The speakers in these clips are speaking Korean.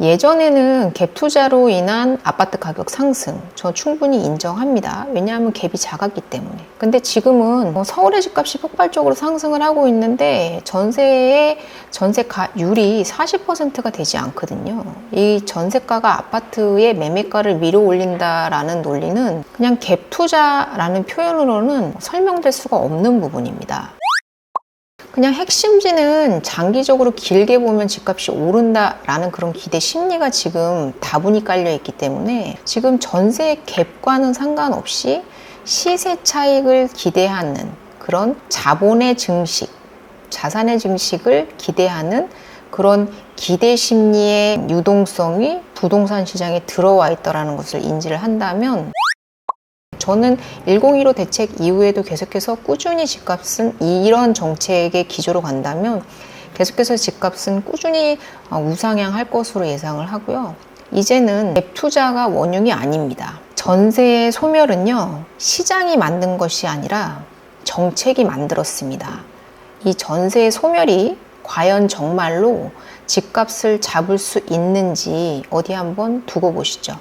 예전에는 갭 투자로 인한 아파트 가격 상승 저 충분히 인정합니다. 왜냐하면 갭이 작았기 때문에. 근데 지금은 뭐 서울의 집값이 폭발적으로 상승을 하고 있는데 전세의 전세가율이 40%가 되지 않거든요. 이 전세가가 아파트의 매매가를 밀어 올린다라는 논리는 그냥 갭 투자라는 표현으로는 설명될 수가 없는 부분입니다. 그냥 핵심지는 장기적으로 길게 보면 집값이 오른다라는 그런 기대 심리가 지금 다분히 깔려 있기 때문에 지금 전세 갭과는 상관없이 시세 차익을 기대하는 그런 자본의 증식, 자산의 증식을 기대하는 그런 기대 심리의 유동성이 부동산 시장에 들어와 있다라는 것을 인지를 한다면 저는 1015 대책 이후에도 계속해서 꾸준히 집값은 이런 정책의 기조로 간다면 계속해서 집값은 꾸준히 어, 우상향할 것으로 예상을 하고요. 이제는 갭 투자가 원흉이 아닙니다. 전세의 소멸은요, 시장이 만든 것이 아니라 정책이 만들었습니다. 이 전세의 소멸이 과연 정말로 집값을 잡을 수 있는지 어디 한번 두고 보시죠.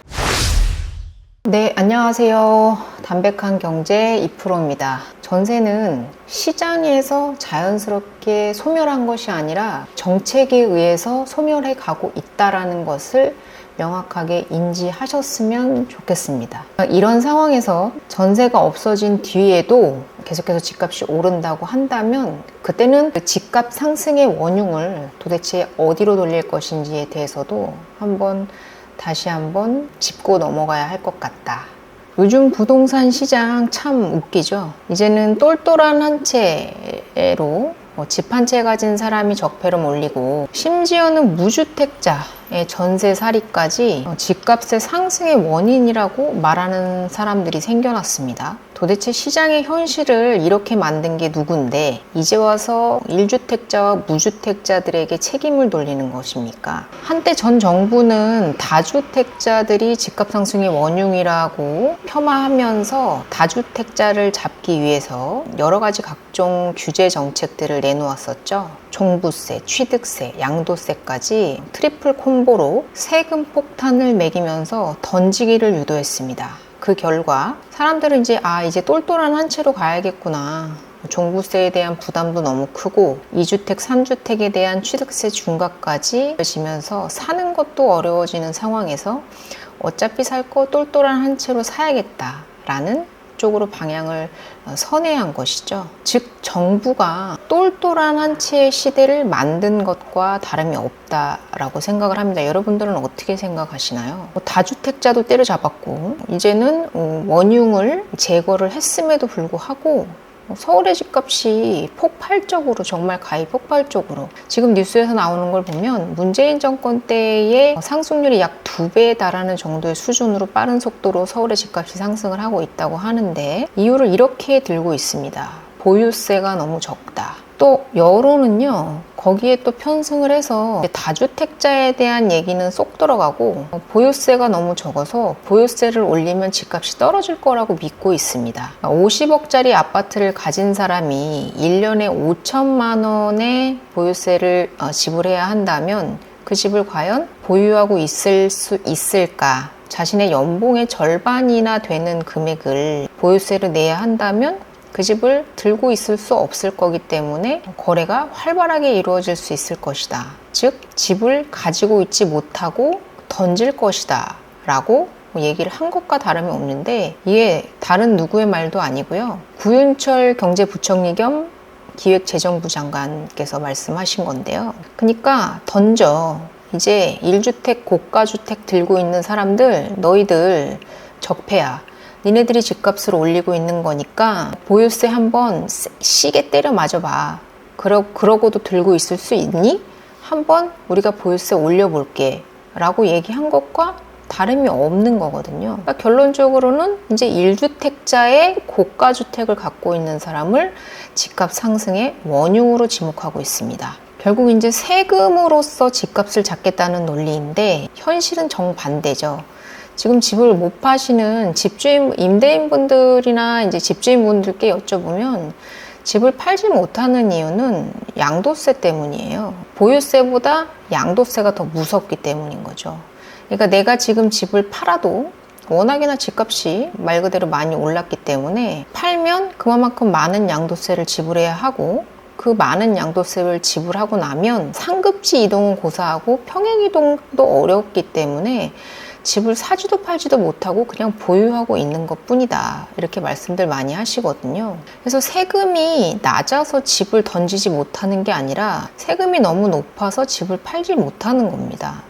네, 안녕하세요. 담백한 경제 2프로입니다. 전세는 시장에서 자연스럽게 소멸한 것이 아니라 정책에 의해서 소멸해 가고 있다라는 것을 명확하게 인지하셨으면 좋겠습니다. 이런 상황에서 전세가 없어진 뒤에도 계속해서 집값이 오른다고 한다면 그때는 그 집값 상승의 원흉을 도대체 어디로 돌릴 것인지에 대해서도 한번 다시 한번 짚고 넘어가야 할 것 같다. 요즘 부동산 시장 참 웃기죠. 이제는 똘똘한 한 채로 뭐 집한 채 가진 사람이 적폐로 몰리고 심지어는 무주택자의 전세살이까지 집값의 상승의 원인이라고 말하는 사람들이 생겨났습니다. 도대체 시장의 현실을 이렇게 만든 게 누군데 이제 와서 1주택자와 무주택자들에게 책임을 돌리는 것입니까? 한때 전 정부는 다주택자들이 집값 상승의 원흉이라고 폄하하면서 다주택자를 잡기 위해서 여러 가지 각종 규제 정책들을 내놓았었죠. 종부세, 취득세, 양도세까지 트리플 콤보로 세금 폭탄을 매기면서 던지기를 유도했습니다. 그 결과 사람들은 이제 아 이제 똘똘한 한 채로 가야겠구나. 종부세에 대한 부담도 너무 크고 2주택, 3주택에 대한 취득세 중과까지 지면서 사는 것도 어려워지는 상황에서 어차피 살 거 똘똘한 한 채로 사야겠다라는 쪽으로 방향을 선회한 것이죠. 즉 정부가 똘똘한 한 채의 시대를 만든 것과 다름이 없다라고 생각을 합니다. 여러분들은 어떻게 생각하시나요? 뭐 다주택자도 때려잡았고 이제는 어, 원흉을 제거를 했음에도 불구하고 서울의 집값이 폭발적으로 정말 가히 폭발적으로 지금 뉴스에서 나오는 걸 보면 문재인 정권 때의 상승률이 약 두 배에 달하는 정도의 수준으로 빠른 속도로 서울의 집값이 상승을 하고 있다고 하는데 이유를 이렇게 들고 있습니다. 보유세가 너무 적다. 또 여론은요 거기에 또 편승을 해서 다주택자에 대한 얘기는 쏙 들어가고 보유세가 너무 적어서 보유세를 올리면 집값이 떨어질 거라고 믿고 있습니다. 50억짜리 아파트를 가진 사람이 1년에 5천만 원의 보유세를 어, 지불해야 한다면 그 집을 과연 보유하고 있을 수 있을까? 자신의 연봉의 절반이나 되는 금액을 보유세를 내야 한다면 그 집을 들고 있을 수 없을 거기 때문에 거래가 활발하게 이루어질 수 있을 것이다. 즉, 집을 가지고 있지 못하고 던질 것이다. 라고 얘기를 한 것과 다름이 없는데 이게 다른 누구의 말도 아니고요. 구윤철 경제부총리 겸 기획재정부 장관께서 말씀하신 건데요. 그러니까 던져. 이제 1주택, 고가주택 들고 있는 사람들, 너희들 적폐야. 니네들이 집값을 올리고 있는 거니까 보유세 한번 시게 때려 맞아봐. 그러, 그러고도 들고 있을 수 있니? 한번 우리가 보유세 올려볼게. 라고 얘기한 것과 다름이 없는 거거든요. 그러니까 결론적으로는 이제 1주택자의 고가주택을 갖고 있는 사람을 집값 상승의 원흉으로 지목하고 있습니다. 결국 이제 세금으로서 집값을 잡겠다는 논리인데 현실은 정반대죠. 지금 집을 못 파시는 집주인, 임대인분들이나 이제 집주인분들께 여쭤보면 집을 팔지 못하는 이유는 양도세 때문이에요. 보유세보다 양도세가 더 무섭기 때문인 거죠. 그러니까 내가 지금 집을 팔아도 워낙에나 집값이 말 그대로 많이 올랐기 때문에 팔면 그만큼 많은 양도세를 지불해야 하고 그 많은 양도세를 지불하고 나면 상급지 이동은 고사하고 평행 이동도 어렵기 때문에 집을 사지도 팔지도 못하고 그냥 보유하고 있는 것 뿐이다. 이렇게 말씀들 많이 하시거든요. 그래서 세금이 낮아서 집을 던지지 못하는 게 아니라 세금이 너무 높아서 집을 팔지 못하는 겁니다.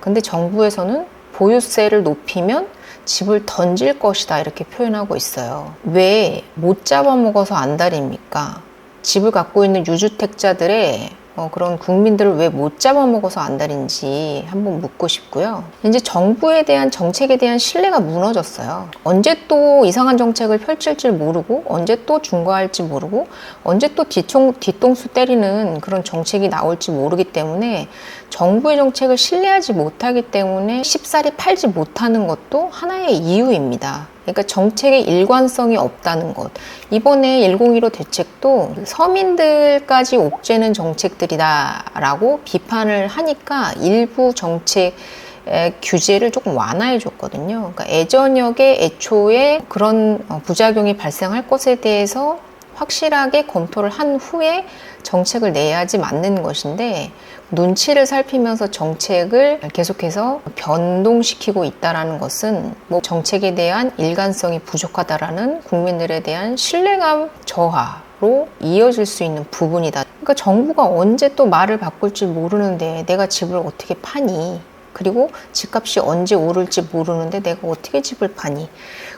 근데 정부에서는 보유세를 높이면 집을 던질 것이다 이렇게 표현하고 있어요. 왜 못 잡아먹어서 안달입니까? 집을 갖고 있는 유주택자들의 어, 그런 국민들을 왜 못 잡아먹어서 안달인지 한번 묻고 싶고요. 이제 정부에 대한 정책에 대한 신뢰가 무너졌어요. 언제 또 이상한 정책을 펼칠지 모르고, 언제 또 중과할지 모르고, 언제 또 뒤통, 뒤통수 때리는 그런 정책이 나올지 모르기 때문에 정부의 정책을 신뢰하지 못하기 때문에 쉽사리 팔지 못하는 것도 하나의 이유입니다. 그러니까 정책의 일관성이 없다는 것. 이번에 1015 대책도 서민들까지 옥죄는 정책들이다라고 비판을 하니까 일부 정책 규제를 조금 완화해 줬거든요. 그러니까 예전역에 애초에 그런 어, 부작용이 발생할 것에 대해서 확실하게 검토를 한 후에 정책을 내야지 맞는 것인데 눈치를 살피면서 정책을 계속해서 변동시키고 있다라는 것은 뭐 정책에 대한 일관성이 부족하다라는 국민들에 대한 신뢰감 저하 로 이어질 수 있는 부분이다. 그러니까 정부가 언제 또 말을 바꿀지 모르는데 내가 집을 어떻게 파니? 그리고 집값이 언제 오를지 모르는데 내가 어떻게 집을 파니?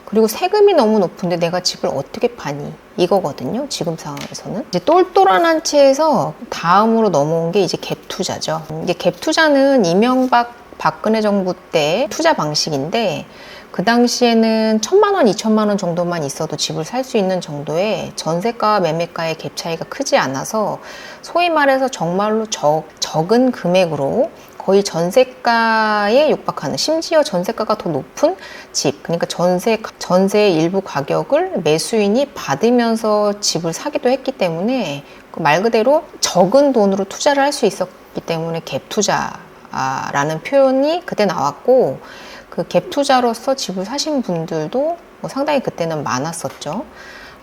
그리고 세금이 너무 높은데 내가 집을 어떻게 파니? 이거거든요. 지금 상황에서는. 이제 똘똘한 한 채에서 다음으로 넘어온 게 이제 갭 투자죠. 이제 갭 투자는 이명박 박근혜 정부 때 투자 방식인데 그 당시에는 천만 원, 이천만 원 정도만 있어도 집을 살 수 있는 정도의 전세가와 매매가의 갭 차이가 크지 않아서 소위 말해서 정말로 적, 적은 금액으로 거의 전세가에 육박하는 심지어 전세가가 더 높은 집 그러니까 전세 전세의 일부 가격을 매수인이 받으면서 집을 사기도 했기 때문에 그말 그대로 적은 돈으로 투자를 할 수 있었기 때문에 갭 투자라는 표현이 그때 나왔고 그 갭 투자로서 집을 사신 분들도 뭐 상당히 그때는 많았었죠.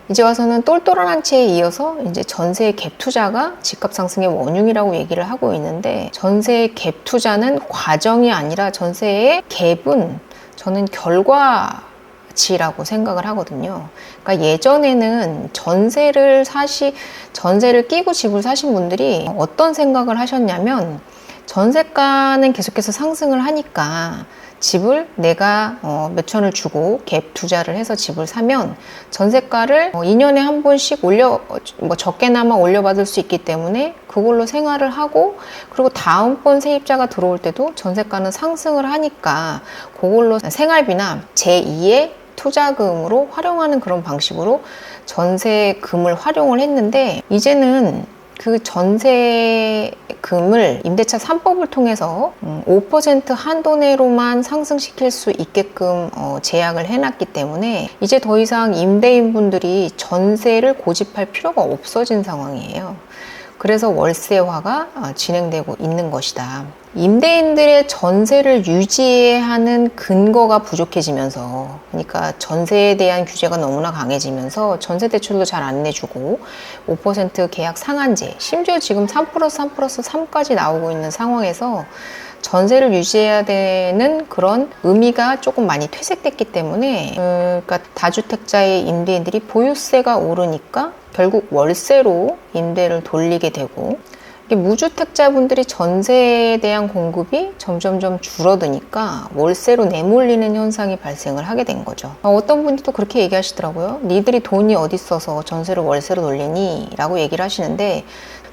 이제 와서는 똘똘한 한 채에 이어서 이제 전세의 갭 투자가 집값 상승의 원흉이라고 얘기를 하고 있는데 전세의 갭 투자는 과정이 아니라 전세의 갭은 저는 결과 가치라고 생각을 하거든요. 그러니까 예전에는 전세를 사시 전세를 끼고 집을 사신 분들이 어떤 생각을 하셨냐면 전세가는 계속해서 상승을 하니까 집을 내가 어, 몇 천을 주고 갭 투자를 해서 집을 사면 전세가를 어, 2년에 한 번씩 올려 뭐 적게나마 올려받을 수 있기 때문에 그걸로 생활을 하고 그리고 다음번 세입자가 들어올 때도 전세가는 상승을 하니까 그걸로 생활비나 제2의 투자금으로 활용하는 그런 방식으로 전세금을 활용을 했는데 이제는 그 전세금을 임대차 3법을 통해서 5% 음, 한도 내로만 상승시킬 수 있게끔 어, 제약을 해놨기 때문에 이제 더 이상 임대인분들이 전세를 고집할 필요가 없어진 상황이에요. 그래서 월세화가 어, 진행되고 있는 것이다. 임대인들의 전세를 유지하는 근거가 부족해지면서, 그러니까 전세에 대한 규제가 너무나 강해지면서 전세 대출도 잘 안 내주고, 5% 계약 상한제, 심지어 지금 3 플러스 3 플러스 3까지 나오고 있는 상황에서 전세를 유지해야 되는 그런 의미가 조금 많이 퇴색됐기 때문에, 음, 그러니까 다주택자의 임대인들이 보유세가 오르니까 결국 월세로 임대를 돌리게 되고 무주택자분들이 전세에 대한 공급이 점점점 줄어드니까 월세로 내몰리는 현상이 발생을 하게 된 거죠. 어, 어떤 분이 또 그렇게 얘기하시더라고요. 니들이 돈이 어디 있어서 전세를 월세로 돌리니? 라고 얘기를 하시는데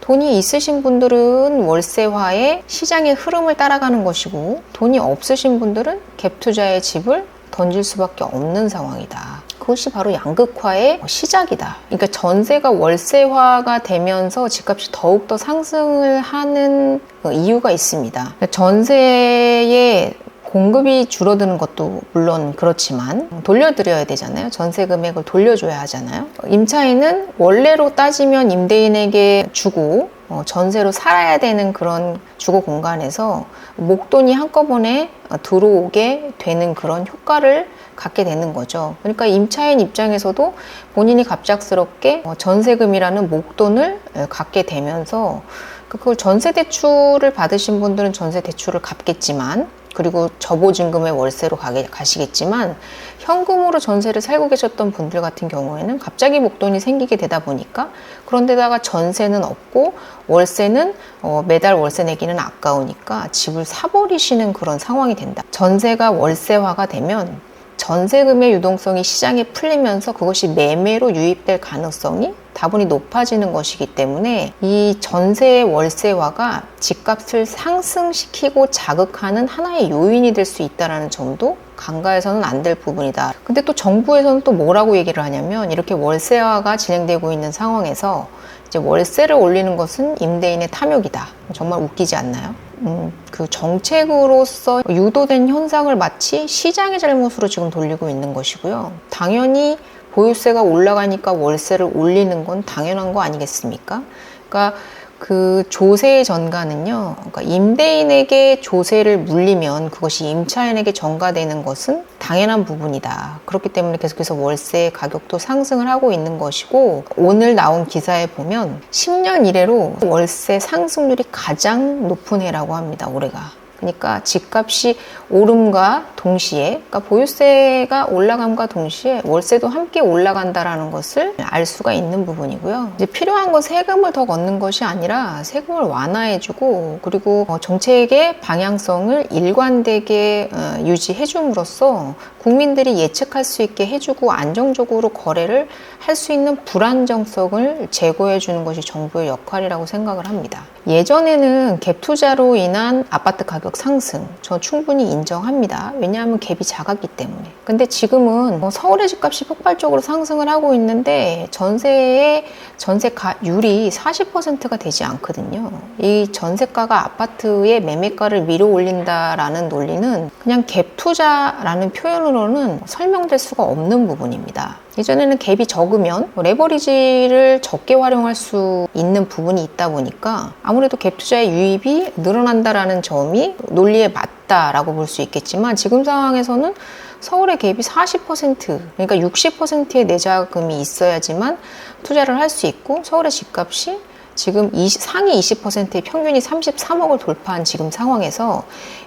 돈이 있으신 분들은 월세화의 시장의 흐름을 따라가는 것이고 돈이 없으신 분들은 갭 투자의 집을 던질 수밖에 없는 상황이다. 그것이 바로 양극화의 시작이다. 그러니까 전세가 월세화가 되면서 집값이 더욱더 상승을 하는 이유가 있습니다. 전세의 공급이 줄어드는 것도 물론 그렇지만 돌려드려야 되잖아요. 전세 금액을 돌려줘야 하잖아요. 임차인은 원래로 따지면 임대인에게 주고 어, 전세로 살아야 되는 그런 주거 공간에서 목돈이 한꺼번에 어, 들어오게 되는 그런 효과를 갖게 되는 거죠. 그러니까 임차인 입장에서도 본인이 갑작스럽게 어, 전세금이라는 목돈을 에, 갖게 되면서 그걸 전세 대출을 받으신 분들은 전세 대출을 갚겠지만 그리고 저보증금의 월세로 가게, 가시겠지만 현금으로 전세를 살고 계셨던 분들 같은 경우에는 갑자기 목돈이 생기게 되다 보니까 그런데다가 전세는 없고 월세는 어, 매달 월세 내기는 아까우니까 집을 사버리시는 그런 상황이 된다. 전세가 월세화가 되면 전세금의 유동성이 시장에 풀리면서 그것이 매매로 유입될 가능성이 다분히 높아지는 것이기 때문에 이 전세 월세화가 집값을 상승시키고 자극하는 하나의 요인이 될 수 있다는 점도 간과해서는 안 될 부분이다. 근데 또 정부에서는 또 뭐라고 얘기를 하냐면 이렇게 월세화가 진행되고 있는 상황에서 이제 월세를 올리는 것은 임대인의 탐욕이다. 정말 웃기지 않나요? 음, 그 정책으로서 유도된 현상을 마치 시장의 잘못으로 지금 돌리고 있는 것이고요. 당연히 보유세가 올라가니까 월세를 올리는 건 당연한 거 아니겠습니까? 그러니까 그 조세의 전가는요, 그러니까 임대인에게 조세를 물리면 그것이 임차인에게 전가되는 것은 당연한 부분이다. 그렇기 때문에 계속해서 월세 가격도 상승을 하고 있는 것이고, 오늘 나온 기사에 보면 10년 이래로 월세 상승률이 가장 높은 해라고 합니다, 올해가. 그러니까 집값이 오름과 동시에 그러니까 보유세가 올라감과 동시에 월세도 함께 올라간다라는 것을 알 수가 있는 부분이고요. 이제 필요한 건 세금을 더 걷는 것이 아니라 세금을 완화해주고 그리고 어, 정책의 방향성을 일관되게 어, 유지해줌으로써 국민들이 예측할 수 있게 해주고 안정적으로 거래를 할 수 있는 불안정성을 제거해주는 것이 정부의 역할이라고 생각을 합니다. 예전에는 갭 투자로 인한 아파트 가격 상승 저 충분히 인정합니다. 왜냐하면 갭이 작았기 때문에. 근데 지금은 뭐 서울의 집값이 폭발적으로 상승을 하고 있는데 전세의 전세가율이 40%가 되지 않거든요. 이 전세가가 아파트의 매매가를 위로 올린다라는 논리는 그냥 갭 투자라는 표현으로는 설명될 수가 없는 부분입니다. 예전에는 갭이 적으면 뭐 레버리지를 적게 활용할 수 있는 부분이 있다 보니까 아무래도 갭 투자의 유입이 늘어난다라는 점이 논리에 맞다라고 볼 수 있겠지만 지금 상황에서는 서울의 갭이 40% 그러니까 60%의 내자금이 있어야지만 투자를 할 수 있고 서울의 집값이 지금 20, 상위 20%의 평균이 33억을 돌파한 지금 상황에서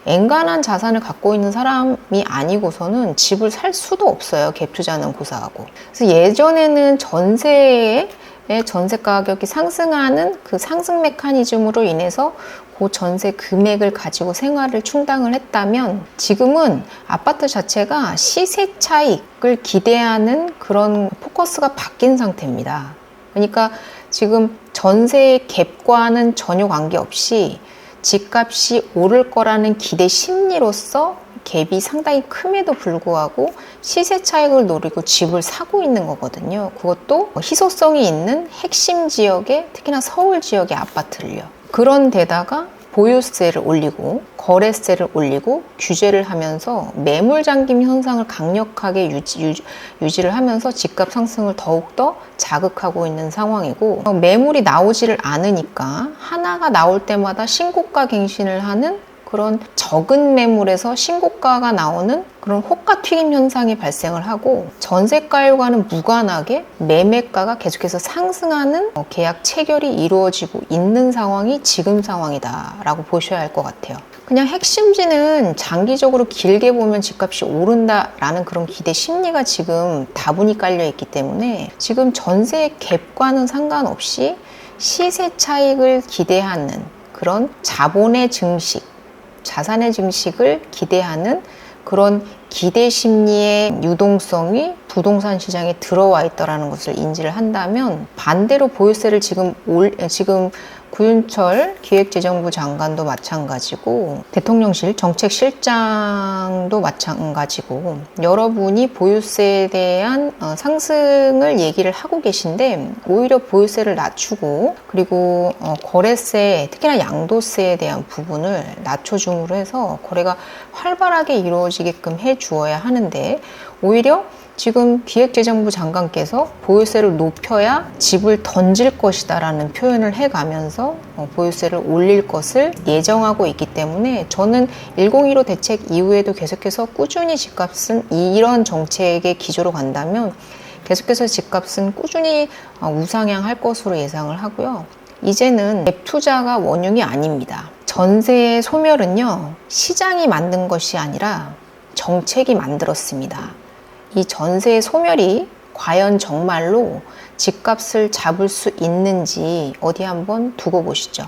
엔간한 자산을 갖고 있는 사람이 아니고서는 집을 살 수도 없어요. 갭 투자는 고사하고. 그래서 예전에는 전세의 전세 가격이 상승하는 그 상승 메커니즘으로 인해서 그 전세 금액을 가지고 생활을 충당을 했다면 지금은 아파트 자체가 시세 차익을 기대하는 그런 포커스가 바뀐 상태입니다. 그러니까 지금 전세의 갭과는 전혀 관계없이 집값이 오를 거라는 기대 심리로서 갭이 상당히 큼에도 불구하고 시세 차익을 노리고 집을 사고 있는 거거든요. 그것도 희소성이 있는 핵심 지역에 특히나 서울 지역의 아파트를요. 그런 데다가 보유세를 올리고 거래세를 올리고 규제를 하면서 매물 잠김 현상을 강력하게 유지, 유지, 를 하면서 집값 상승을 더욱더 자극하고 있는 상황이고 매물이 나오지를 않으니까 하나가 나올 때마다 신고가 갱신을 하는 그런 적은 매물에서 신고가가 나오는 그런 호가 튀김 현상이 발생을 하고 전세가율과는 무관하게 매매가가 계속해서 상승하는 어, 계약 체결이 이루어지고 있는 상황이 지금 상황이다라고 보셔야 할 것 같아요. 그냥 핵심지는 장기적으로 길게 보면 집값이 오른다라는 그런 기대 심리가 지금 다분히 깔려 있기 때문에 지금 전세 갭과는 상관없이 시세 차익을 기대하는 그런 자본의 증식 자산의 증식을 기대하는 그런 기대 심리의 유동성이 부동산 시장에 들어와 있더라는 것을 인지를 한다면 반대로 보유세를 지금 올 지금 구윤철 기획재정부 장관도 마찬가지고 대통령실 정책실장도 마찬가지고 여러분이 보유세에 대한 어, 상승을 얘기를 하고 계신데 오히려 보유세를 낮추고 그리고 어, 거래세 특히나 양도세에 대한 부분을 낮춰줌으로 해서 거래가 활발하게 이루어지게끔 해 주어야 하는데 오히려 지금 기획재정부 장관께서 보유세를 높여야 집을 던질 것이다라는 표현을 해가면서 어, 보유세를 올릴 것을 예정하고 있기 때문에 저는 1015 대책 이후에도 계속해서 꾸준히 집값은 이런 정책의 기조로 간다면 계속해서 집값은 꾸준히 어, 우상향할 것으로 예상을 하고요. 이제는 갭 투자가 원흉이 아닙니다. 전세의 소멸은요, 시장이 만든 것이 아니라 정책이 만들었습니다. 이 전세의 소멸이 과연 정말로 집값을 잡을 수 있는지 어디 한번 두고 보시죠.